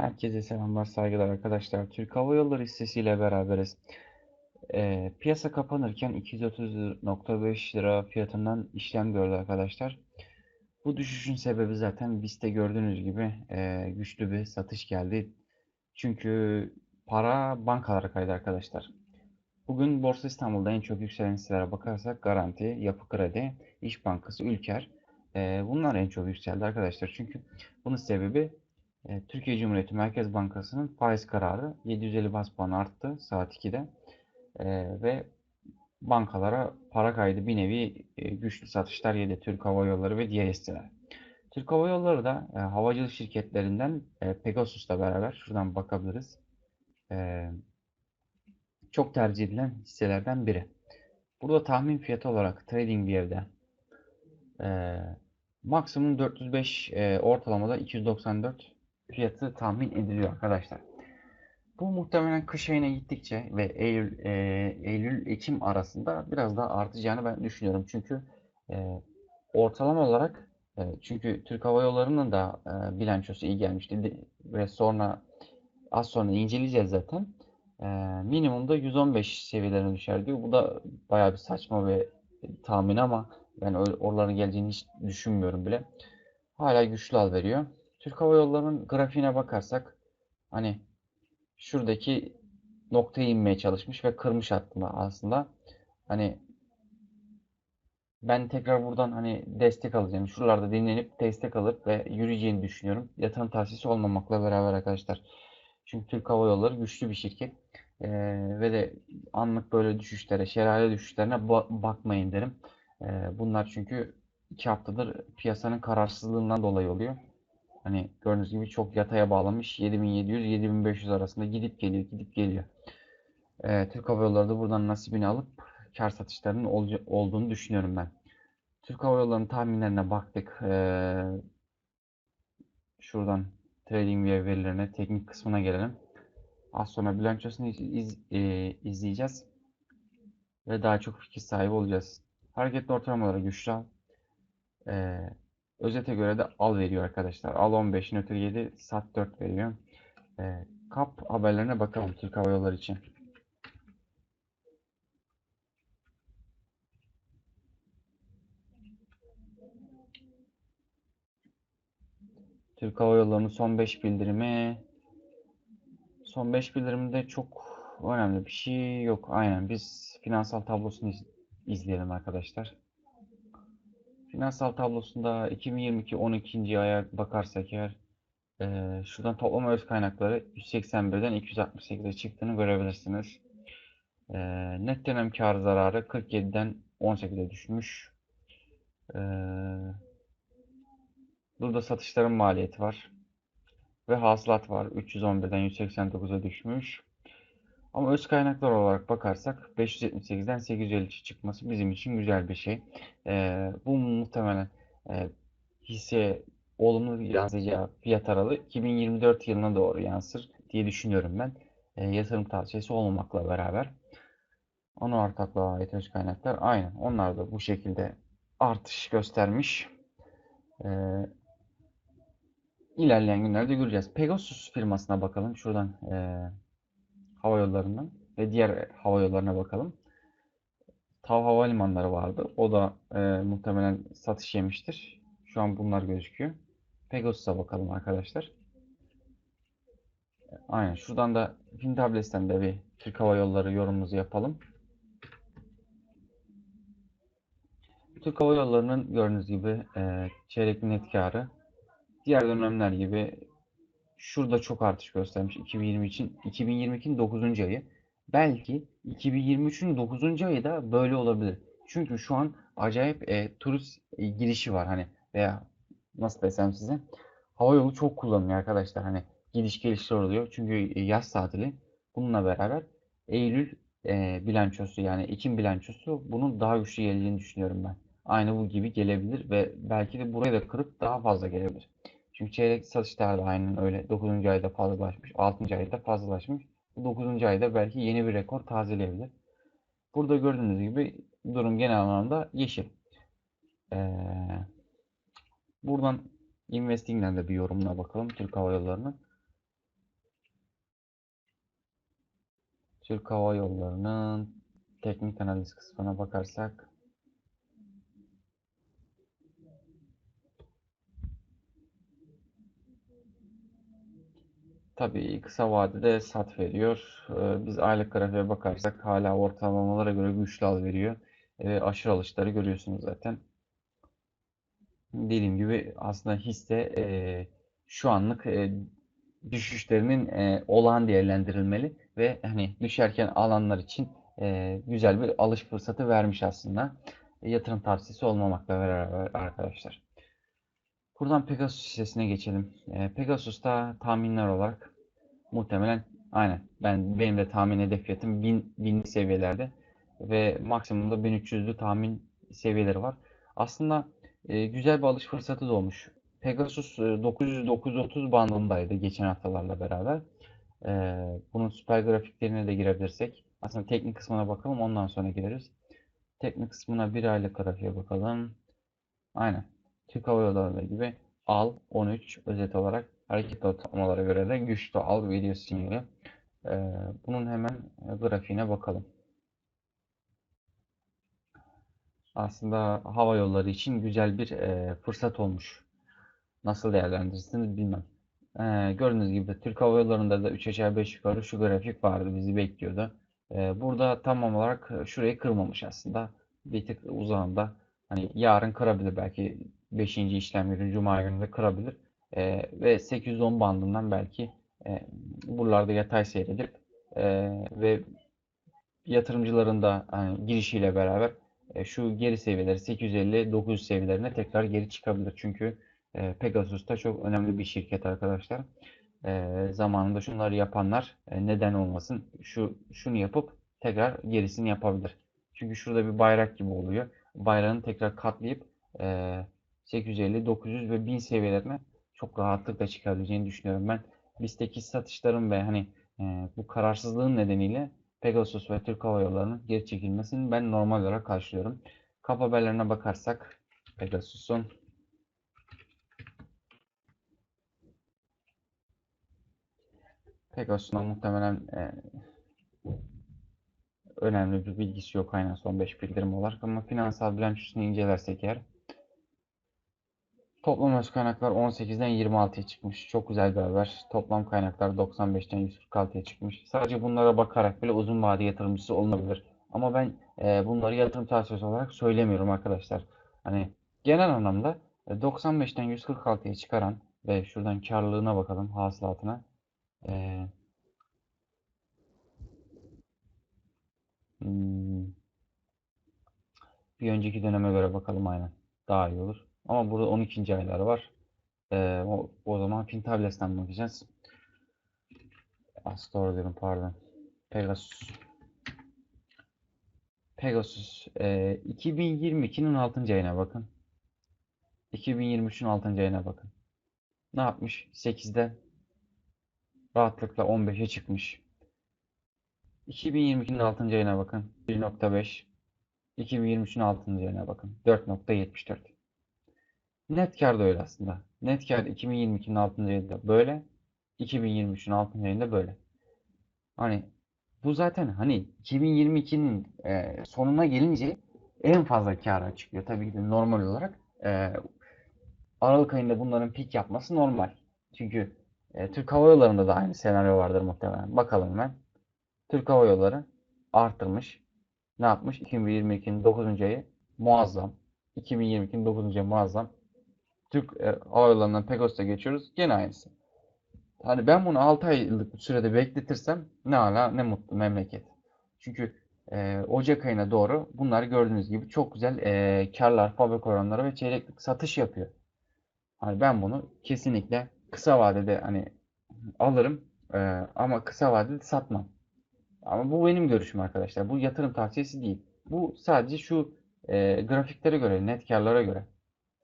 Herkese selamlar, saygılar arkadaşlar. Türk Hava Yolları hissesiyle beraberiz. Ee, piyasa kapanırken 230.5 lira fiyatından işlem gördü arkadaşlar. Bu düşüşün sebebi zaten BIST'te gördüğünüz gibi e, güçlü bir satış geldi. Çünkü para bankalara kaydı arkadaşlar. Bugün Borsa İstanbul'da en çok yükselen hisselere bakarsak Garanti, Yapı Kredi, İş Bankası, Ülker. e, bunlar en çok yükseldi arkadaşlar. Çünkü bunun sebebi e, Türkiye Cumhuriyeti Merkez Bankası'nın faiz kararı 750 bas puan arttı saat 2'de E, ve bankalara para kaydı bir nevi e, güçlü satışlar yedi Türk Hava Yolları ve diğer hisseler. Türk Hava Yolları da e, havacılık şirketlerinden e, Pegasus'la beraber şuradan bakabiliriz. E, çok tercih edilen hisselerden biri. Burada tahmin fiyatı olarak TradingView'de e, maksimum 405 e, ortalamada 294 fiyatı tahmin ediliyor arkadaşlar. Bu muhtemelen kış ayına gittikçe ve Eylül, e, Eylül-Ekim arasında biraz daha artacağını ben düşünüyorum. Çünkü e, ortalama olarak e, çünkü Türk Hava Yolları'nın da e, bilançosu iyi gelmişti ve sonra az sonra inceleyeceğiz zaten. E, minimumda 115 seviyelerine düşer diyor. Bu da bayağı bir saçma bir tahmin ama ben oraların geleceğini hiç düşünmüyorum bile. Hala güçlü al veriyor. Türk Hava Yolları'nın grafiğine bakarsak hani şuradaki noktaya inmeye çalışmış ve kırmış hattını aslında. Hani ben tekrar buradan hani destek alacağım. Şuralarda dinlenip destek alıp ve yürüyeceğini düşünüyorum. Yatırım tavsiyesi olmamakla beraber arkadaşlar. Çünkü Türk Hava Yolları güçlü bir şirket. Ee, ve de anlık böyle düşüşlere, şelale düşüşlerine ba bakmayın derim. Ee, bunlar çünkü iki haftadır piyasanın kararsızlığından dolayı oluyor. Hani gördüğünüz gibi çok yataya bağlamış. 7700-7500 arasında gidip geliyor, gidip geliyor. Ee, Türk Hava Yolları da buradan nasibini alıp kar satışlarının ol olduğunu düşünüyorum ben. Türk Hava Yolları'nın tahminlerine baktık. Ee, şuradan TradingView verilerine, teknik kısmına gelelim. Az sonra bilançosunu iz, e, izleyeceğiz. Ve daha çok fikir sahibi olacağız. Hareketli ortalamaları güçlü al. Ee, Özete göre de al veriyor arkadaşlar. Al 15, nötr 7, sat 4 veriyor. E, kap haberlerine bakalım Türk Hava Yolları için. Türk Hava Yolları'nın son 5 bildirimi son 5 bildirimde çok önemli bir şey yok. Aynen biz finansal tablosunu iz izleyelim arkadaşlar. Finansal tablosunda 2022 12. aya bakarsak eğer e, şuradan toplama öz kaynakları 181'den 268'e çıktığını görebilirsiniz. E, net dönem kar zararı 47'den 18'e düşmüş. E, burada satışların maliyeti var. Ve hasılat var. 311'den 189'a düşmüş. Ama öz kaynaklar olarak bakarsak 578'den 853 çıkması bizim için güzel bir şey. Ee, bu muhtemelen e, hisse olumlu yansıyacağı fiyat aralığı 2024 yılına doğru yansır diye düşünüyorum ben. E, yatırım tavsiyesi olmamakla beraber. Ana ortaklığa ait öz kaynaklar aynen. Onlar da bu şekilde artış göstermiş. E, ilerleyen günlerde göreceğiz. Pegasus firmasına bakalım. Şuradan e, hava yollarından ve diğer hava yollarına bakalım. Tav Havalimanları vardı. O da e, muhtemelen satış yemiştir. Şu an bunlar gözüküyor. Pegasus'a bakalım arkadaşlar. Aynen. Şuradan da Fintables'ten de bir Türk Hava Yolları yorumumuzu yapalım. Türk Hava Yolları'nın gördüğünüz gibi e, çeyrek net karı diğer dönemler gibi şurada çok artış göstermiş 2020 için. 2022'nin 9. ayı. Belki 2023'ün 9. ayı da böyle olabilir. Çünkü şu an acayip e, turist e, girişi var hani veya nasıl desem size hava yolu çok kullanılıyor arkadaşlar hani gidiş gelişler oluyor çünkü e, yaz tatili bununla beraber Eylül e, bilançosu yani Ekim bilançosu bunun daha güçlü geleceğini düşünüyorum ben. Aynı bu gibi gelebilir ve belki de burayı da kırıp daha fazla gelebilir. Çünkü çeyrek satışlar da aynen öyle. 9. ayda fazlalaşmış, 6. ayda fazlalaşmış. 9. ayda belki yeni bir rekor tazeleyebilir. Burada gördüğünüz gibi durum genel anlamda yeşil. Ee, buradan Investing'den de bir yorumuna bakalım Türk Hava Yolları'nın. Türk Hava Yolları'nın teknik analiz kısmına bakarsak Tabii kısa vadede sat veriyor. Ee, Biz aylık grafiğe bakarsak hala ortalamalara göre güçlü al veriyor. Ve aşırı alışları görüyorsunuz zaten. Dediğim gibi aslında hisse e, şu anlık e, düşüşlerinin e, olağan değerlendirilmeli ve hani düşerken alanlar için e, güzel bir alış fırsatı vermiş aslında. Yatırım tavsiyesi olmamakla beraber arkadaşlar. Buradan Pegasus hissesine geçelim. E, Pegasus'ta tahminler olarak muhtemelen aynen ben benim de tahmin hedef fiyatım 1000 1000'li seviyelerde ve maksimumda 1300'lü tahmin seviyeleri var. Aslında e, güzel bir alış fırsatı da olmuş. Pegasus e, 900-930 bandındaydı geçen haftalarla beraber. E, bunun süper grafiklerine de girebilirsek. Aslında teknik kısmına bakalım ondan sonra gireriz. Teknik kısmına bir aylık grafiğe bakalım. Aynen. Türk Hava Yolları gibi al 13 özet olarak hareket ortalamalara göre de güçlü al video sinyali. E, bunun hemen grafiğine bakalım. Aslında hava yolları için güzel bir e, fırsat olmuş. Nasıl değerlendirirsiniz bilmem. E, gördüğünüz gibi Türk Hava Yolları'nda da 3 aşağı 5 yukarı şu grafik vardı bizi bekliyordu. E, burada tam olarak şurayı kırmamış aslında. Bir tık uzağında. Hani yarın kırabilir belki 5. işlem günü Cuma günü kırabilir. E, ve 810 bandından belki e, buralarda yatay seyredip e, ve yatırımcıların da hani, girişiyle beraber e, şu geri seviyeleri 850-900 seviyelerine tekrar geri çıkabilir. Çünkü e, Pegasus da çok önemli bir şirket arkadaşlar. E, zamanında şunları yapanlar e, neden olmasın şu şunu yapıp tekrar gerisini yapabilir. Çünkü şurada bir bayrak gibi oluyor. Bayrağını tekrar katlayıp e, 850, 900 ve 1000 seviyelerine çok rahatlıkla çıkabileceğini düşünüyorum ben. BIST'teki satışların ve hani e, bu kararsızlığın nedeniyle Pegasus ve Türk Hava Yolları'nın geri çekilmesini ben normal olarak karşılıyorum. Kap haberlerine bakarsak Pegasus'un Pegasus'un muhtemelen e, önemli bir bilgisi yok aynen son 5 bildirim olarak ama finansal bilançosunu incelersek eğer Toplam öz kaynaklar 18'den 26'ya çıkmış. Çok güzel bir haber. Toplam kaynaklar 95'ten 146'ya çıkmış. Sadece bunlara bakarak bile uzun vade yatırımcısı olunabilir. Ama ben e, bunları yatırım tavsiyesi olarak söylemiyorum arkadaşlar. Hani genel anlamda 95'ten 146'ya çıkaran ve şuradan karlılığına bakalım hasılatına. E, hmm, bir önceki döneme göre bakalım aynen. Daha iyi olur. Ama burada 12. aylar var. Ee, o, o zaman Pintables'ten bakacağız. Astor diyorum pardon. Pegasus. Pegasus. E, 2022'nin 6. ayına bakın. 2023'ün 6. ayına bakın. Ne yapmış? 8'den rahatlıkla 15'e çıkmış. 2022'nin 6. ayına bakın. 1.5. 2023'ün 6. ayına bakın. 4.74. Net kar da öyle aslında. Net kar 2022'nin 6. ayında böyle. 2023'ün 6. ayında böyle. Hani bu zaten hani 2022'nin e, sonuna gelince en fazla kâra çıkıyor. Tabii ki de normal olarak. E, Aralık ayında bunların pik yapması normal. Çünkü e, Türk Hava Yolları'nda da aynı senaryo vardır muhtemelen. Bakalım hemen. Türk Hava Yolları arttırmış. Ne yapmış? 2022'nin 9. ayı muazzam. 2022'nin 9. ayı muazzam. Türk e, Hava Pegasus'a geçiyoruz. Gene aynısı. Hani ben bunu 6 aylık bir sürede bekletirsem ne ala ne mutlu memleket. Çünkü e, Ocak ayına doğru bunlar gördüğünüz gibi çok güzel e, karlar, fabrik oranları ve çeyreklik satış yapıyor. Hani ben bunu kesinlikle kısa vadede hani alırım e, ama kısa vadede satmam. Ama bu benim görüşüm arkadaşlar. Bu yatırım tavsiyesi değil. Bu sadece şu e, grafiklere göre, net karlara göre.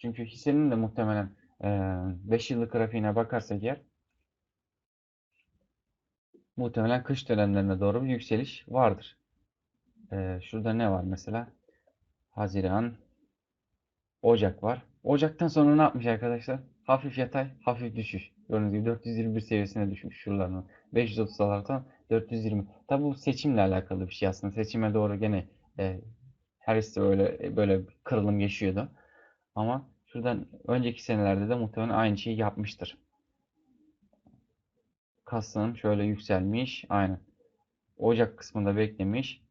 Çünkü hissenin de muhtemelen 5 yıllık grafiğine bakarsak eğer muhtemelen kış dönemlerine doğru bir yükseliş vardır. Şurada ne var mesela? Haziran, Ocak var. Ocaktan sonra ne yapmış arkadaşlar? Hafif yatay, hafif düşüş. Gördüğünüz gibi 421 seviyesine düşmüş şuralardan. 530'lardan 420. Tabi bu seçimle alakalı bir şey aslında. Seçime doğru gene e, Harris de öyle e, böyle bir kırılım yaşıyordu. Ama şuradan önceki senelerde de muhtemelen aynı şeyi yapmıştır. Kasım şöyle yükselmiş. Aynen. Ocak kısmında beklemiş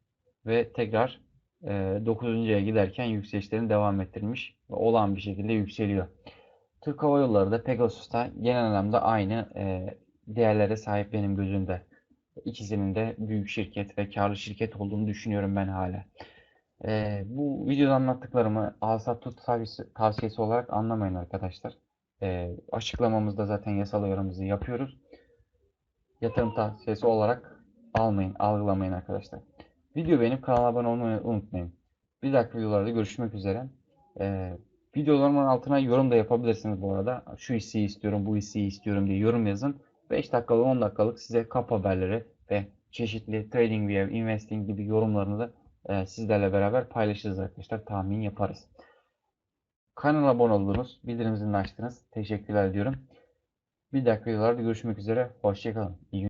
ve tekrar e, 9.ya giderken yükselişlerini devam ettirmiş ve olağan bir şekilde yükseliyor. Türk Hava Yolları da Pegasus'ta genel anlamda aynı e, değerlere sahip benim gözümde. İkisinin de büyük şirket ve karlı şirket olduğunu düşünüyorum ben hala. E, bu videoda anlattıklarımı alsat tut tavsiyesi, tavsiyesi olarak anlamayın arkadaşlar. E, açıklamamızda zaten yasal uyarımızı yapıyoruz. Yatırım tavsiyesi olarak almayın, algılamayın arkadaşlar. Video beğenip kanala abone olmayı unutmayın. Bir dahaki videolarda görüşmek üzere. Ee, videolarımın altına yorum da yapabilirsiniz bu arada. Şu hisseyi istiyorum, bu hisseyi istiyorum diye yorum yazın. 5 dakikalık, 10 dakikalık size kap haberleri ve çeşitli TradingView, Investing gibi yorumlarını da e, sizlerle beraber paylaşırız arkadaşlar. Tahmin yaparız. Kanala abone oldunuz, bildirim açtınız. Teşekkürler diyorum. Bir dahaki videolarda görüşmek üzere. Hoşçakalın. İyi